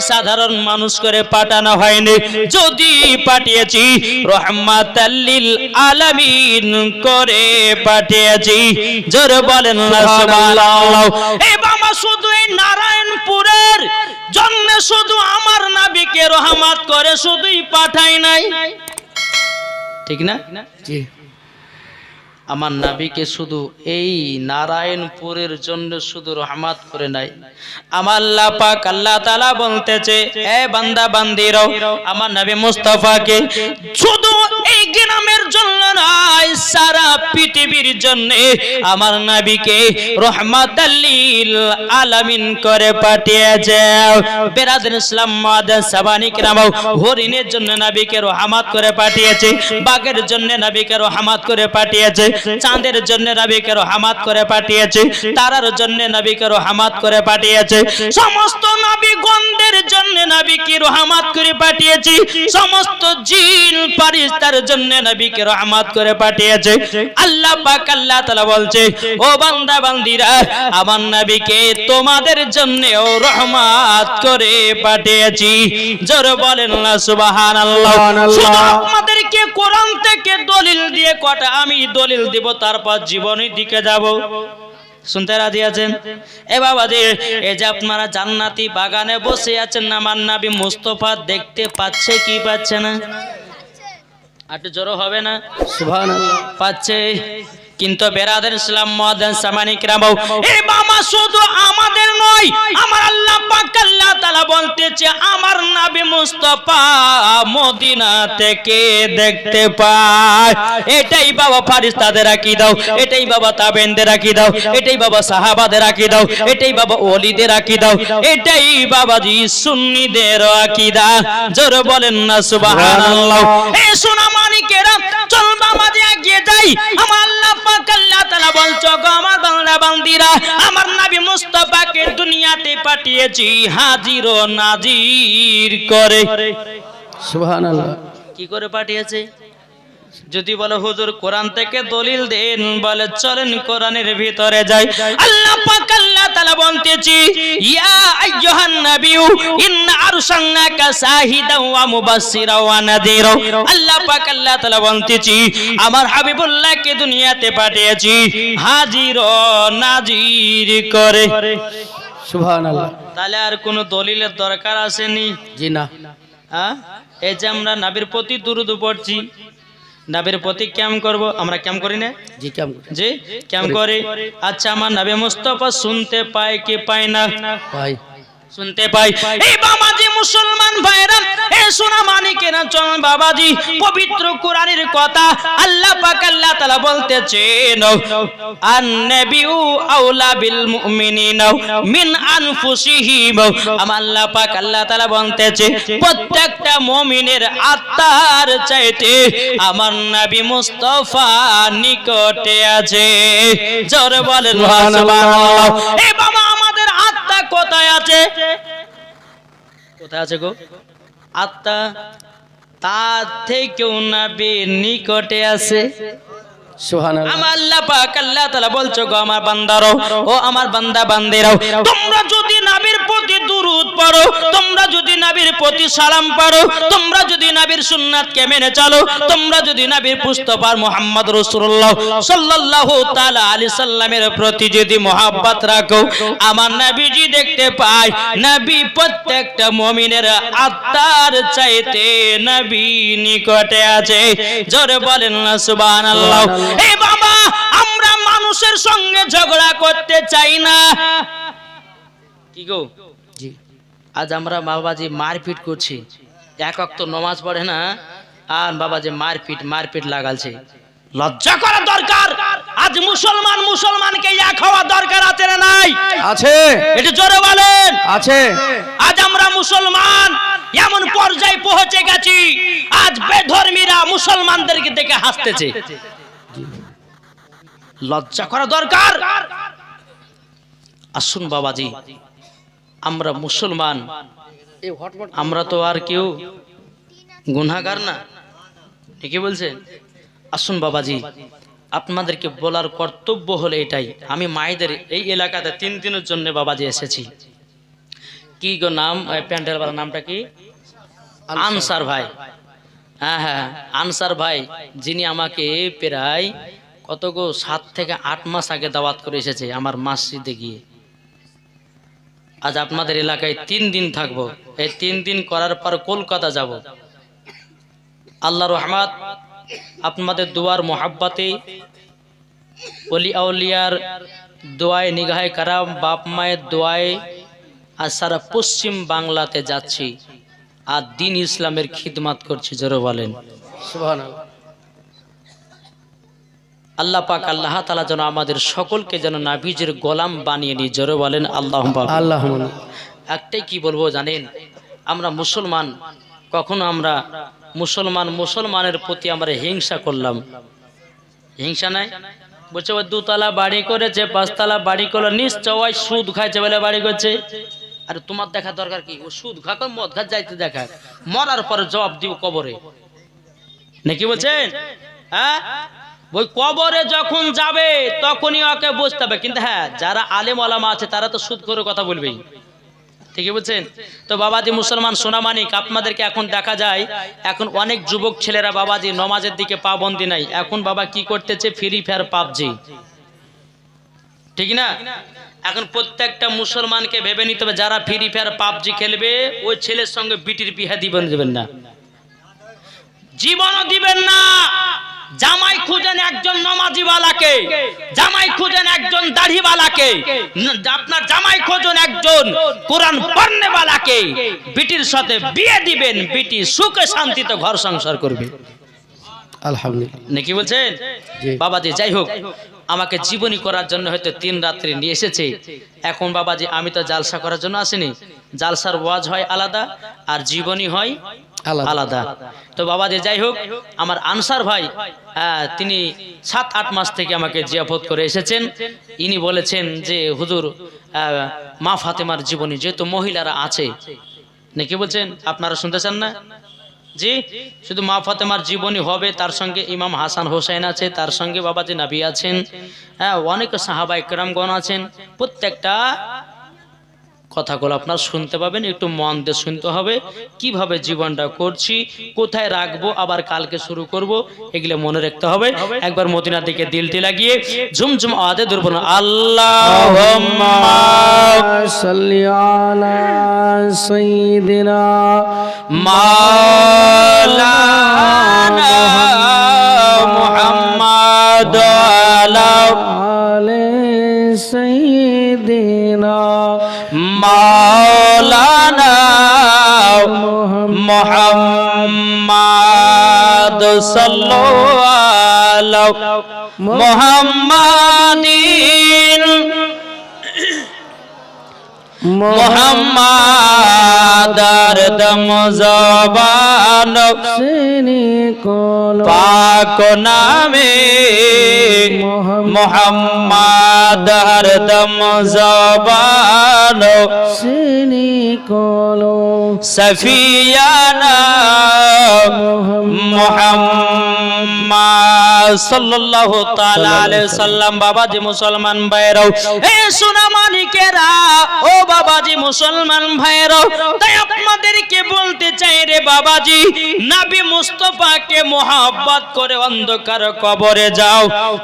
সাধারণ মানুষ করে পাঠানো হয়নি। যদি পাঠিয়েছি করে পাঠিয়েছি। বলেন নারায়ণপুরের জন্য শুধু আমার নবীকে রহমত করে শুধুই পাঠাই নাই। ঠিক না? আমার নাবিকে শুধু এই নারায়ণপুরের জন্য শুধু রহমাত করে নাই। আমার লাপাক পাক আল্লাহ তালা বলতেছে, এ বান্দা, বান্দিরাও, আমার নাবি মুস্তাফাকে শুধু এই গ্রামের জন্য নয়, সারা পৃথিবীর জন্য আমার নবীকে রহমাতাল্লিল আলামিন করে পাঠিয়েছে। বেরাদুল ইসলাম মাদান সাবানি কিরামাও হরিণের জন্য নবীকে রহমাত করে পাঠিয়েছে, বাঘের জন্য নবীকে রহমাত করে পাঠিয়েছে, চাঁদের জন্য নবীকে রহমাত করে পাঠিয়েছে, তারার জন্য নবীকে রহমাত করে পাঠিয়েছে। সমস্ত নবী গন্ধের জন্য নবীকে রহমাত করে পাঠিয়েছি। সমস্ত জিন ফারিস্তার জন্য নবীকে রহমাত করে পাঠিয়েছে। আল্লাহ পাক আল্লাহ তাআলা বলছে ও বান্দা বান্দিরা আমার নবীকে তোমাদের জন্য ও রহমাত করে পাঠিয়েছি। জোর বলেন না সুবহানাল্লাহ। আমাদেরকে কোরআন থেকে দলিল দিয়ে কটা আমি দলিল দিব তারপর জীবনের দিকে যাব। শুনতে রাজি আছেন? এ বাবা যে এই যে আপনারা জান্নাতি বাগানে বসে আছেন আমার নাবি মুস্তফা দেখতে পাচ্ছে কি পাচ্ছে না? আর জড়ো জোরো হবে না? সুবহানাল্লাহ। পাচ্ছে। কিন্তু বেরাদের ইসলাম মহাদান সামানিক রামাও এই বাবা শুধু আমাদের নয়, আমার আল্লাহ পাক আল্লাহ তাআলা বলতেছে, আমার নবী মুস্তাফা মদিনা থেকে দেখতে পায়। এটাই বাবা ফারিস্তাদের রাখি দাও এটাই বাবা তাবেনদের রাখি দাও এটাই বাবা সাহাবাদের রাখি দাও এটাই বাবা ওলিদের রাখি দাও এটাই বাবাজি সুন্নিদের আকীদা। জোরে বলেন না, সুবহানাল্লাহ। এই সোনা মানিকেরা চল এগিয়ে যাই। আমার আল্লাহ পাক আল্লাহ তাআলা বলছো গো আমার বান্দা বান্দিরা আমার নবী মুস্তাফাকে দুনিয়াতে পাঠিয়েছি হাজির ও নাজির করে। সুবহানাল্লাহ। কি করে পাঠিয়েছে? যদি বলে হুজুর কোরআন থেকে দলিল দেন বলে চলেন কোরআনের ভিতরে যাই। আল্লাহ পাক আল্লাহ তাআলা বলতেছি ইয়া আইয়ুহান নাবিয়্যু ইন্না আরসালনাকা শাহিদাও ওয়া মুবাশশিরা ওয়া নাযীরা আল্লাহ পাক আল্লাহ তাআলা বলতেছি আমার হাবিবুল্লাহকে দুনিয়াতে পাঠিয়েছি হাজির ও নাজির করে। সুবহানাল্লাহ। তাহলে আর কোনো দলিলের দরকার আসেনি? জি না। হ্যাঁ? এই যে আমরা নাবির প্রতি দুরুদ পড়ছি নাবির প্রতি ক্যাম করব? আমরা ক্যাম করি না? জি ক্যাম জি? ক্যাম করি। আচ্ছা আমার নাবি মুস্তফা শুনতে পায় কি পায় না? পায় শুনতে পাই। এই বাবাজি মুসলমান ভাইরা এ সোনা মানিকেরা চল বাবাজি পবিত্র কোরআনের কথা আল্লাহ পাক আল্লাহ তাআলা বলতেছেন আন নাবিউ আউলা বিল মুমিনিনা আনফুসিহিম। আমার আল্লাহ পাক আল্লাহ তাআলা বলতেছে, প্রত্যেকটা আত্মার চাইতে আমার নিকটে আছে। বলেন আমাদের আত্মা কোথায় আছে? কোথায় আছে গো? আত্মা তার থেকেও নাবি নিকটে আছে। আমার আল্লাহ পাক আল্লাহ তাআলা বলছো গো আমার বান্দারো ও আমার বান্দা বান্দেরাও তোমরা পড়ো তোমরা যদি নবীর প্রতি সালাম পড়ো তোমরা যদি নবীর সুন্নাতকে মেনে চলো তোমরা যদি নবীর পুস্তপার মুহাম্মদ রাসূলুল্লাহ সাল্লাল্লাহু তাআলা আলাইহি সাল্লামের প্রতি যদি মহব্বত রাখো আমার নবীজি দেখতে পায় নবী প্রত্যেকটা মুমিনের আত্মার চাইতে নবী নিকটে আছে। জোরে বলেন না সুবহানাল্লাহ। এই বাবা আমরা মানুষের সঙ্গে ঝগড়া করতে চাই না। কি গো? আজ আমরা বাবাজি মারপিট করছি। এক অক্ত নমাজ পড়ে না আর বাবাজি মারপিট মারপিট লাগালছে। লজ্জা করা দরকার। আজ মুসলমান মুসলমানকে এক হওয়া দরকার আছে না নাই? আছে। এটা জোরে বলেন। আছে। আজ আমরা মুসলমান এমন পর্যায়ে পৌঁছে গেছি আজ বেধর্মীরা মুসলমানদেরকে দেখে হাসতেছে। লজ্জা করা দরকার। আসুন বাবাজি। আমরা মুসলমান। আমরা তো আর কেউ গুনাগার না। ঠিকই বলছেন? আসুন বাবাজি, আপনাদেরকে বলার কর্তব্য হলো এটাই। আমি মায়েদের এই এলাকাতে তিন দিনের জন্য বাবাজি এসেছি। কি গো নাম? প্যান্ডেল বালার নামটা কি? আনসার ভাই। হ্যাঁ হ্যাঁ আনসার ভাই, যিনি আমাকে প্রায় কত গো, সাত থেকে আট মাস আগে দাওয়াত করে এসেছে আমার মাসিদে গিয়ে। আজ আপনাদের এলাকায় তিন দিন থাকব। এই তিন দিন করার পর কলকাতা যাব। আল্লাহ রহমাত আপনাদের দুয়ার মোহাব্বাতে অলি আউলিয়ার দোয়ায় নিগাহে কারাম, বাপ মায়ের দোয়ায় আর সারা পশ্চিম বাংলাতে যাচ্ছি। আর দিন ইসলামের খিদমাত করছি, জোরো বলেন। আল্লাহ পাক আল্লাহ তালা যেন আমাদের সকলকে যেন নাভিজের গোলাম বানিয়ে নিয়ে জোরে বলেন আল্লাহ আল্লাহ একটাই কি বলব জানেন আমরা মুসলমান কখনো আমরা মুসলমান মুসলমানের প্রতি আমরা হিংসা করলাম। হিংসা নাই? বলছে ওই দুতলা বাড়ি করেছে পাঁচতলা বাড়ি করল নিশ্চয় সুদ খাইছে বলে বাড়ি করছে। আর তোমার দেখা দরকার কি? ও সুদ খা কর, মদ খা যাইতে দেখা। মরার পরে জবাব দিব কবরে। নাকি বলছেন? হ্যাঁ? ওই কবরে যখন যাবে, তখনই ওকে বুঝতে হবে। কিন্তু হ্যাঁ যারা আলেম আলামা আছে, তারা তো সুদ করে কথা বলবেই। ঠিকই বলছেন? তো বাবাজি মুসলমান সোনামানিক আপনাদেরকে এখন দেখা যায়, এখন অনেক যুবক ছেলেরা বাবাজি নমাজের দিকে পাবন্দি নাই। এখন বাবা কি করতেছে? Free fire PUBG. ঠিক না? এখন প্রত্যেকটা মুসলমানকে ভেবে নিতে হবে, যারা ফ্রি ফায়ার পাবজি খেলবে, ওই ছেলের সঙ্গে বিটির বিহা দিবেন, দেবেন না। জীবনও দিবেন না! জামাই খুঁজেন একজন নমাজিওয়ালাকে জামাই খুঁজেন একজন দাড়িওয়ালাকে আপনার জামাই খুঁজুন একজন কোরআন পড়নেওয়ালাকে বিটির সাথে বিয়ে দিবেন বিটি সুখে শান্তিতে ঘর সংসার করবে। আলহামদুলিল্লাহ। নাকি বলছেন? বাবাজি যাই হোক আমাকে জীবনী করার জন্য হয়তো তিন রাত্রি নিয়ে এসেছে। এখন বাবাজি আমি তো জালসা করার জন্য আসিনি। জালসার ওয়াজ হয় আলাদা আর জীবনী হয় আলাদা। তো বাবাজি যাই হোক, আমার আনসার ভাই তিনি সাত, আট মাস থেকে আমাকে জিয়াফত করে এসেছেন। ইনি বলেছেন যে, হুজুর মা ফাতেমার জীবনী যেহেতু মহিলারা আছে নাকি বলছেন? আপনারা শুনতে চান না? জি, শুধু মা ফাতেমার জীবনী হবে, তার সঙ্গে ইমাম হাসান হোসেন আছে, তার সঙ্গে বাবাজি নাবি আছেন হ্যাঁ অনেক সাহাবা ইকরামগণ আছেন, প্রত্যেকটা কথাগুলো আপনার শুনতে পাবেন একটু মন দিয়ে শুনতে হবে। কীভাবে জীবনটা করছি কোথায় রাখব আবার কালকে শুরু করব এগুলো মনে রাখতে হবে। একবার মদিনার দিকে দিলটি লাগিয়ে ঝুমঝুম আদে দুর্বল আল্লাহ সৈদিনা মালানা মুহাম্মদ আলা আলে মুহাম্মদ সাল্লাল্লাহু মুহাম্মাদিন মুহাম্মাদার দম জবান পাক নামে মোহাম্মদ হরদম জবান সিনী কল সফিয়ানা মোহাম্মদ সাল্লাল্লাহু তাআলা আলাইহি সাল্লাম বাবাজি মুসলমান ভাইরাও এ সোনা মানিকেরা ও বাবাজি মুসলমান ভাইরাও তাই আপনাদেরকে বলতে চাই রে বাবাজি, নবী মুস্তাফাকে মোহাব্বত করে অন্ধকার কবরে যাও,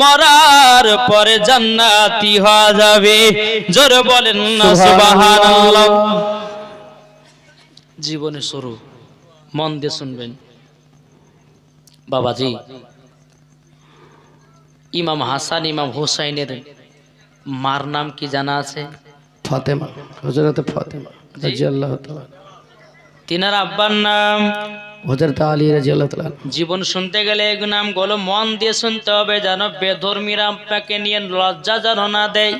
মরার পরে জান্নাতি হওয়া যাবে। জোরে বলেন না, সুবহানাল্লাহ। জীবনে শুরু, মন দিয়ে শুনবেন। বাবাজি, ইমাম হাসান, ইমাম হোসাইনের মার নাম কি জানা আছে? ফাতেমা হজরত ফাতেমা রাজি তিনার আব্বার নাম? হজরত আলী জীবন শুনতে গেলে নাম নামগুলো মন দিয়ে শুনতে হবে যেন বেধর্মীরা আপনাকে নিয়ে লজ্জা যেন না দেয়।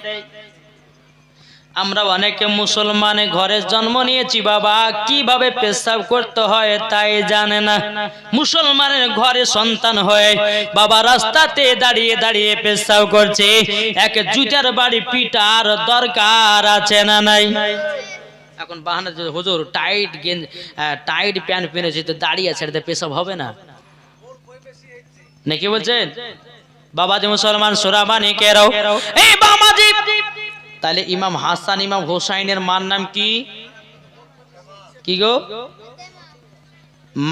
আমরা অনেকে মুসলমানে ঘরে জন্ম নিয়েছি, বাবা। কীভাবে পেশাব করতে হয় তাই জানে না। মুসলমানের ঘরে সন্তান হয়ে বাবা রাস্তাতে দাঁড়িয়ে দাঁড়িয়ে পেশাব করছে। এক জুতার বাড়ি পিটার দরকার আছে না নাই? এখন বাহানা হুজুর, টাইট গেঞ্জ টাইট প্যান্ট পেনেছি তো দাঁড়িয়ে ছেড়ে পেশাব হবে না? নাকি বলছেন? বাবাজি মুসলমান সোরাবানি কেরাও এই বাবাজি তাহলে ইমাম হাসান, ইমাম হোসাইনের মার নাম কি? কি গো?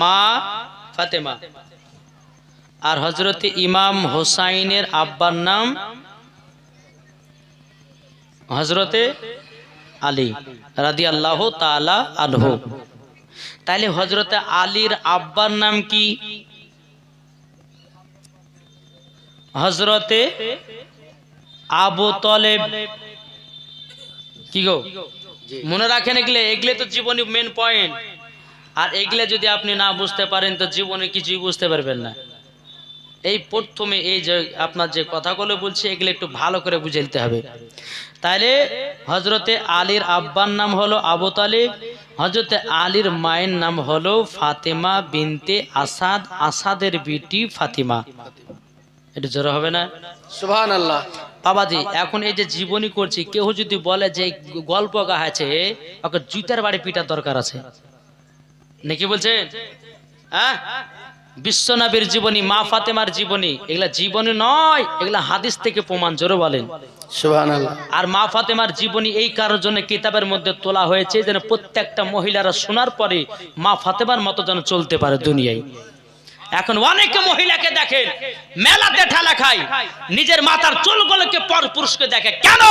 মা ফাতেমা। আর হজরতে ইমাম হোসাইনের আব্বার নাম হজরতে আলী রাদি আল্লাহ তালা আলহ তাইলে হজরতে আলীর আব্বার নাম কি? হজরতে আবু তলেব। কি গো? মনে রাখেন এগুলো এগুলো তো জীবনী মেন পয়েন্ট আর এগুলো যদি আপনি না বুঝতে পারেন, তো জীবনে কিছুই বুঝতে পারবেন না। এই প্রথমে এই যে আপনার যে কথাগুলো বলছি, এগুলো একটু ভালো করে বুঝে নিতে হবে। তাহলে হজরতে আলীর আব্বার নাম হলো আবু তালিব হজরতে আলীর মায়ের নাম হলো ফাতেমা বিনতে আসাদ, আসাদের বিটি ফাতিমা। এটা জোর হবে না? সুবহান আল্লাহ বাবাজি এখন এই যে জীবনী করছি কেউ যদি বলে যে গল্প গাহাছে ওকে জুতার বাড়ি পিটার দরকার আছে। নাকি বলছে হ্যাঁ? বিশ্বনবীর জীবনী মা ফাতেমার জীবনী। এগুলা জীবনী নয় এগুলা হাদিস থেকে প্রমাণ জোরে বলেন। আর মা ফাতেমার জীবনী এই কারোর জন্য কিতাবের মধ্যে তোলা হয়েছে যেন প্রত্যেকটা মহিলারা শোনার পরে মা ফাতেমার মতো যেন চলতে পারে দুনিয়ায়। এখন অনেকে মহিলাকে দেখেন মেলাতে ঠেলা খায়। নিজের মাথার চুলগুলোকে পর পুরুষকে দেখে কেন?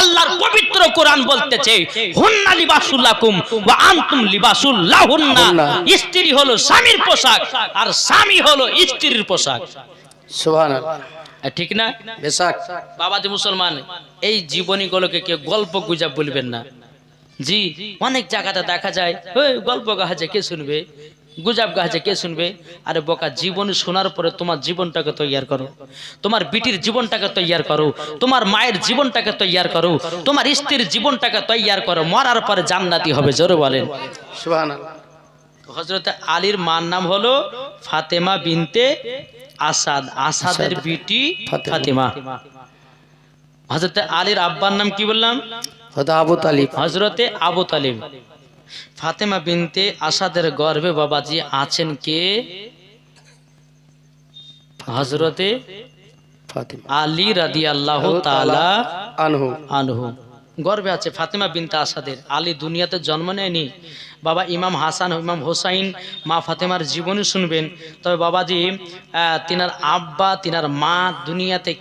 আল্লাহর পবিত্র কোরআন বলতেছে হুন্না লিবাসুল্লাকুম ওয়া আনতুম লিবাসুল্লাহুন্না হুন্না। স্ত্রী হলো স্বামীর পোশাক আর স্বামী হলো স্ত্রীর পোশাক। সুবহান আল্লাহ আর ঠিক না? বেশাক। বাবাজি মুসলমান এই জীবনীগুলোকে কেউ গল্প গুজব বলবেন না। জি অনেক জায়গাতে দেখা যায় ওই গল্প গাহাছে কে শুনবে? গুজাব গাহাছে কে শুনবে? আরে বোকা জীবন শোনার পরে তোমার জীবনটাকে তৈয়ার করো। তোমার বিটির জীবনটাকে তৈয়ার করো। তোমার মায়ের জীবনটাকে তৈয়ার করো। তোমার স্ত্রীর জীবনটাকে তৈয়ার করো। মরার পরে জান্নাতি হবে জোরে বলেন। হজরত আলীর মার নাম হলো ফাতেমা বিনতে আসাদ। আসাদের বিটি ফাতেমা। হজরত আলীর আব্বার নাম কি বললাম? হজরতে আবু তালিব। ফাতেমা বিনতে আসাদের গর্ভে বাবাজি আছেন কে? হজরতে আলী রাদি আল্লাহ আনহু। আনহু। গর্বে আছে ফাতেমা বিনতে আসাদের। আলী দুনিয়াতে জন্ম নেয়নি। বাবা ইমাম হাসান ইমাম হোসাইন মা ফাতেমার জীবনী শুনবেন। তবে বাবাজি আহ, তিনার আব্বা তিনার মা দুনিয়াতে